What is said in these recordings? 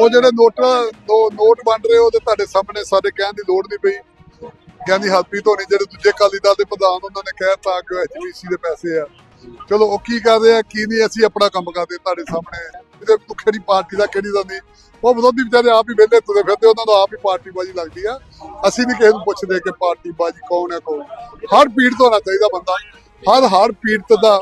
ਉਹ ਜਿਹੜੇ ਨੋਟਾਂ ਦੋ ਨੋਟ ਵੰਡ ਰਹੇ ਹੋ ਤੇ ਤੁਹਾਡੇ ਸਾਹਮਣੇ ਸਾਡੇ ਕਹਿਣ ਦੀ ਲੋੜ ਨਹੀਂ ਪਈ। ਕਹਿੰਦੀ ਹਰਪ੍ਰੀਤ ਹੋਣੀ ਜਿਹੜੇ ਦੂਜੇ ਅਕਾਲੀ ਦਲ ਦੇ ਪ੍ਰਧਾਨ, ਉਹਨਾਂ ਨੇ ਕਹਿਤਾ ਕਿ ਐਚਪੀਸੀ ਦੇ ਪੈਸੇ ਆ। ਚਲੋ, ਉਹ ਕੀ ਕਰ ਰਹੇ ਆ, ਕੀ ਨਹੀਂ, ਅਸੀਂ ਆਪਣਾ ਕੰਮ ਕਰਦੇ ਤੁਹਾਡੇ ਸਾਹਮਣੇ। ਇਹਦੇ ਕਿਹੜੀ ਪਾਰਟੀ ਦਾ, ਕਿਹੜੀ ਦਾ ਨਹੀਂ। ਉਹ ਵਿਰੋਧੀ ਵਿਚਾਰੇ ਆਪ ਹੀ ਵਿਹਲੇ ਤੁਰੇ ਫਿਰਦੇ, ਉਹਨਾਂ ਦਾ ਆਪ ਹੀ ਪਾਰਟੀ ਬਾਜੀ ਲੱਗਦੀ ਆ। ਅਸੀਂ ਨਹੀਂ ਕਿਸੇ ਨੂੰ ਪੁੱਛਦੇ ਕਿ ਪਾਰਟੀ ਬਾਜੀ ਕੌਣ ਹੈ ਕੌਣ? ਹਰ ਪੀੜਤ ਹੋਣਾ ਚਾਹੀਦਾ ਬੰਦਾ। ਹਰ ਹਰ ਪੀੜਤ ਦਾ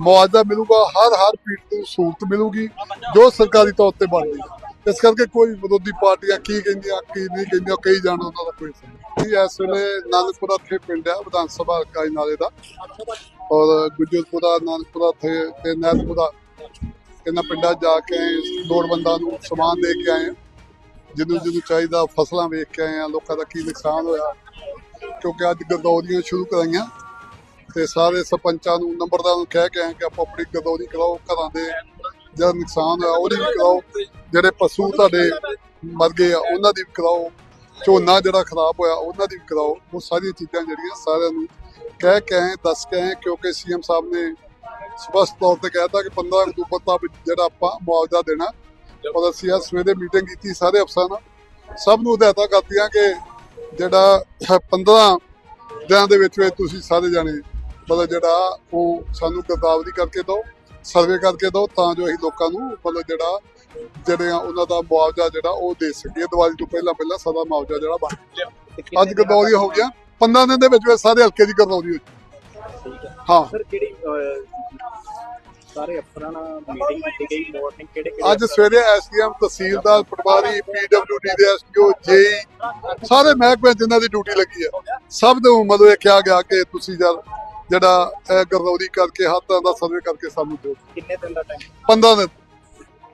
ਮੁਆਵਜ਼ਾ ਮਿਲੂਗਾ, ਹਰ ਹਰ ਪੀੜਤ ਨੂੰ ਸਹੂਲਤ ਮਿਲੂਗੀ, ਜੋ ਸਰਕਾਰੀ ਤੌਰ ਤੇ ਬਣਦੀ ਹੈ ਇਸ ਕਰਕੇ ਕੋਈ ਵਿਰੋਧੀ ਪਾਰਟੀਆਂ ਕੀ ਕਹਿੰਦੀਆਂ, ਕੀ ਨਹੀਂ ਕਹਿੰਦੀਆਂ ਕਈ ਜਾਣ ਉਹਨਾਂ ਦਾ ਕੋਈ ਸਮਝ ਨਹੀਂ। ਇਸ ਵੇਲੇ ਨਾਨਕਪੁਰਾ ਥੇ ਪਿੰਡ ਹੈ, ਵਿਧਾਨ ਸਭਾ ਹਲਕਾ ਨਾਲੇ ਦਾ। ਔਰ ਗੁਜਰਪੁਰਾ, ਨਾਨਕਪੁਰਾ ਥੇ ਤੇ ਨਹਿਰਪੁਰਾ ਇਹਨਾਂ ਪਿੰਡਾਂ 'ਚ ਜਾ ਕੇ ਲੋੜਵੰਦਾਂ ਨੂੰ ਸਮਾਨ ਦੇ ਕੇ ਆਏ ਹਾਂ। ਜਿਹਨੂੰ ਜਿਹਨੂੰ ਚਾਹੀਦਾ ਫਸਲਾਂ ਵੇਖ ਕੇ ਆਏ ਆ ਲੋਕਾਂ ਦਾ ਕੀ ਨੁਕਸਾਨ ਹੋਇਆ। ਕਿਉਂਕਿ ਅੱਜ ਗਰਦੌਰੀਆਂ ਸ਼ੁਰੂ ਕਰਾਈਆਂ। ਤੇ ਸਾਰੇ ਸਰਪੰਚਾਂ ਨੂੰ, ਨੰਬਰਦਾਰਾਂ ਨੂੰ ਕਹਿ ਕੇ ਆਏ ਕਿ ਆਪਾਂ ਆਪਣੀ ਗਰਦੌਰੀ ਕਰਾਓ, ਘਰਾਂ ਦੇ ਜਿਹੜਾ ਨੁਕਸਾਨ ਹੋਇਆ ਉਹਦੀ ਵੀ ਕਰਾਓ। ਜਿਹੜੇ ਪਸ਼ੂ ਤੁਹਾਡੇ ਮਰ ਗਏ ਆ, ਉਹਨਾਂ ਦੀ ਵੀ ਕਰਾਓ। ਝੋਨਾ ਜਿਹੜਾ ਖਰਾਬ ਹੋਇਆ, ਉਹਨਾਂ ਦੀ ਵੀ ਕਰਾਓ। ਉਹ ਸਾਰੀਆਂ ਚੀਜ਼ਾਂ ਜਿਹੜੀਆਂ ਸਾਰਿਆਂ ਨੂੰ ਕਹਿ ਕੇ ਆਏ, ਦੱਸ ਕੇ ਆਏ, ਕਿਉਂਕਿ ਸੀਐਮ ਸਾਹਿਬ ਨੇ ਸਪਸ਼ਟ ਤੌਰ ਤੇ ਕਹਿਤਾ ਕਿ 15 ਅਕਤੂਬਰ ਤੱਕ ਜਿਹੜਾ ਆਪਾਂ ਮੁਆਵਜ਼ਾ ਦੇਣਾ। ਔਰ ਅਸੀਂ ਅੱਜ ਸਵੇਰੇ ਮੀਟਿੰਗ ਕੀਤੀ ਸਾਰੇ ਅਫਸਰਾਂ ਨਾਲ। ਸਭ ਨੂੰ ਹਦਾਇਤਾਂ ਕਰਤੀਆਂ ਕਿ ਜਿਹੜਾ 15 ਦਿਨਾਂ ਦੇ ਵਿੱਚ ਵਿੱਚ ਤੁਸੀਂ ਸਾਰੇ ਜਾਣੇ, ਮਤਲਬ ਜਿਹੜਾ ਉਹ ਸਾਨੂੰ ਗਰਦਾਵਰੀ ਕਰਕੇ ਦਿਓ। ਸਰਵੇ ਕਰਕੇ ਦਿਓ ਤਾਂ ਜੋ ਅਸੀਂ ਲੋਕਾਂ ਨੂੰ ਮਤਲਬ ਜਿਹੜਾ ਜਿਹੜੇ ਆ ਉਹਨਾਂ ਦਾ ਮੁਆਵਜ਼ਾ ਜਿਹੜਾ ਉਹ ਦੇ ਸਕੀਏ। ਦੀਵਾਲੀ ਤੋਂ ਪਹਿਲਾਂ ਪਹਿਲਾਂ ਸਾਡਾ ਮੁਆਵਜ਼ਾ ਜਿਹੜਾ ਬਣ। ਅੱਜ ਗਰਦੌਰੀ ਹੋ ਗਿਆ 15 ਦਿਨ ਦੇ ਵਿੱਚ ਵਿੱਚ ਸਾਰੇ ਹਲਕੇ ਦੀ ਗਰਦੌਰੀ ਹੋਈ ਹਾਂ। ਸਰ ਕਿਹੜੀ ਸਾਰੇ ਅਫਸਰਾਂ ਨਾਲ ਮੀਟਿੰਗ ਕੀਤੀ ਗਈ? ਮਾਰਨਿੰਗ ਕਿਹੜੇ ਕਿਹੜੇ ਅੱਜ ਸਵੇਰੇ ਐਸਡੀਐਮ ਤਹਿਸੀਲਦਾਰ ਪਟਵਾਰੀ ਪੀਡਬਲਯੂਡੀ ਦੇ ਐਸਡੀਓ ਜੇਈ ਸਾਰੇ ਮਹਿਕਮੇ ਜਿਨ੍ਹਾਂ ਦੀ ਡਿਊਟੀ ਲੱਗੀ ਹੈ ਸਭ ਨੂੰ ਮਤਲਬ ਇਹ ਕਿਹਾ ਗਿਆ ਕਿ ਤੁਸੀਂ ਜਦ ਜਿਹੜਾ ਇਹ ਗਰਦੌਰੀ ਕਰਕੇ ਤਰ੍ਹਾਂ ਦਾ ਸਰਵੇ ਕਰਕੇ ਸਾਨੂੰ ਦਿਓ। ਕਿੰਨੇ ਦਿਨ ਦਾ ਟਾਈਮ 15 ਦਿਨ।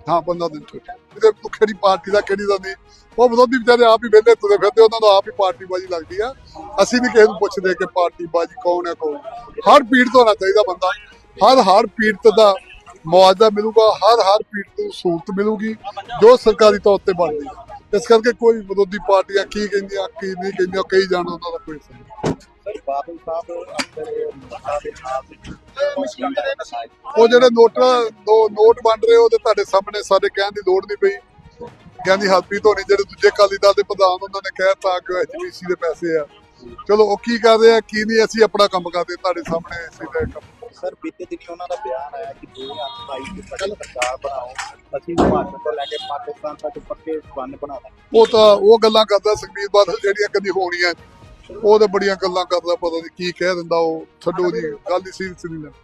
ਹਾਂ 15 ਦਿਨ ਤੋਂ। ਇਹਦੇ ਤੋਂ ਕਿਹੜੀ ਪਾਰਟੀ ਦਾ ਕਿਹੜੀ ਦਾ ਨਹੀਂ। ਉਹ ਵਿਰੋਧੀ ਵਿਚਾਰੇ ਆਪ ਹੀ ਵਿਹਲੇ ਤੁਰੇ ਫਿਰਦੇ ਉਹਨਾਂ ਦਾ ਆਪ ਹੀ ਪਾਰਟੀ ਬਾਜੀ ਲੱਗਦੀ ਆ। ਅਸੀਂ ਨਹੀਂ ਕਿਸੇ ਨੂੰ ਪੁੱਛਦੇ ਕਿ ਪਾਰਟੀ ਬਾਜੀ ਕੌਣ ਹੈ ਕੌਣ ਹਰ ਪੀੜਤ ਹੋਣਾ ਚਾਹੀਦਾ ਬੰਦਾ। ਹਰ ਹਰ ਪੀੜਤ ਦਾ ਮੁਆਵਜ਼ਾ ਮਿਲੂਗਾ ਹਰ ਹਰ ਪੀੜਤ ਨੂੰ ਸਹੂਲਤ ਮਿਲੂਗੀ ਜੋ ਸਰਕਾਰੀ ਤੌਰ ਤੇ ਬਣਦੀ ਹੈ ਇਸ ਕਰਕੇ ਕੋਈ ਵਿਰੋਧੀ ਪਾਰਟੀਆਂ ਕੀ ਕਹਿੰਦੀਆਂ ਕੀ ਨਹੀਂ ਕਹਿੰਦੀਆਂ ਕਈ ਜਾਣ ਉਹਨਾਂ ਦਾ ਕੋਈ ਸਮਝ ਬਾਦਲ ਸਾਹਿਬ ਅੰਦਰ ਦੇ ਉਹ ਜਿਹੜੇ ਨੋਟ ਦੋ ਨੋਟ ਵੰਡ ਰਹੇ ਹੋ ਤੇ ਤੁਹਾਡੇ ਸਾਹਮਣੇ ਸਾਡੇ ਕਹਿਣ ਦੀ ਲੋੜ ਨਹੀਂ ਪਈ। ਕਹਿੰਦੀ ਹਰਪ੍ਰੀਤ ਹੋਣੀ ਜਿਹੜੇ ਦੂਜੇ ਅਕਾਲੀ ਦਲ ਦੇ ਪ੍ਰਧਾਨ ਉਹਨਾਂ ਨੇ ਕਹਿਤਾ ਕਿ ਐਚਪੀਸੀ ਦੇ ਪੈਸੇ ਆ। ਚਲੋ ਉਹ ਕੀ ਕਰ ਰਹੇ ਆ ਕੀ ਨਹੀਂ ਅਸੀਂ ਆਪਣਾ ਕੰਮ ਕਰਦੇ ਤੁਹਾਡੇ ਸਾਹਮਣੇ ਅਸੀਂ ਤਾਂ ਇਹ ਕੰਮ ਸਰ ਬੀਤੇ ਦਿਨੀ ਉਹਨਾਂ ਦਾ ਬਿਆਨ ਆਇਆ ਕਿ 2028 ਦੀ ਸਾਡੀ ਸਰਕਾਰ ਬਣਾਓ ਅਸੀਂ ਹਿਮਾਚਲ ਤੋਂ ਲੈ ਕੇ ਪਾਕਿਸਤਾਨ ਤੱਕ ਪੱਕੇ ਬੰਨ ਬਣਾਵਾਂ ਉਹ ਤਾਂ ਉਹ ਗੱਲਾਂ ਕਰਦਾ ਸੁਖਬੀਰ ਬਾਦਲ ਜਿਹੜੀਆਂ ਕਦੀ ਹੋਣੀਆਂ ਉਹ ਤਾਂ ਬੜੀਆਂ ਗੱਲਾਂ ਕਰਦਾ, ਪਤਾ ਨਹੀਂ ਕੀ ਕਹਿ ਦਿੰਦਾ ਉਹ, ਛੱਡੋ ਦੀ ਗੱਲ ਹੀ ਸੀਰੀਅਸ ਨਹੀਂ ਲੈਣੀ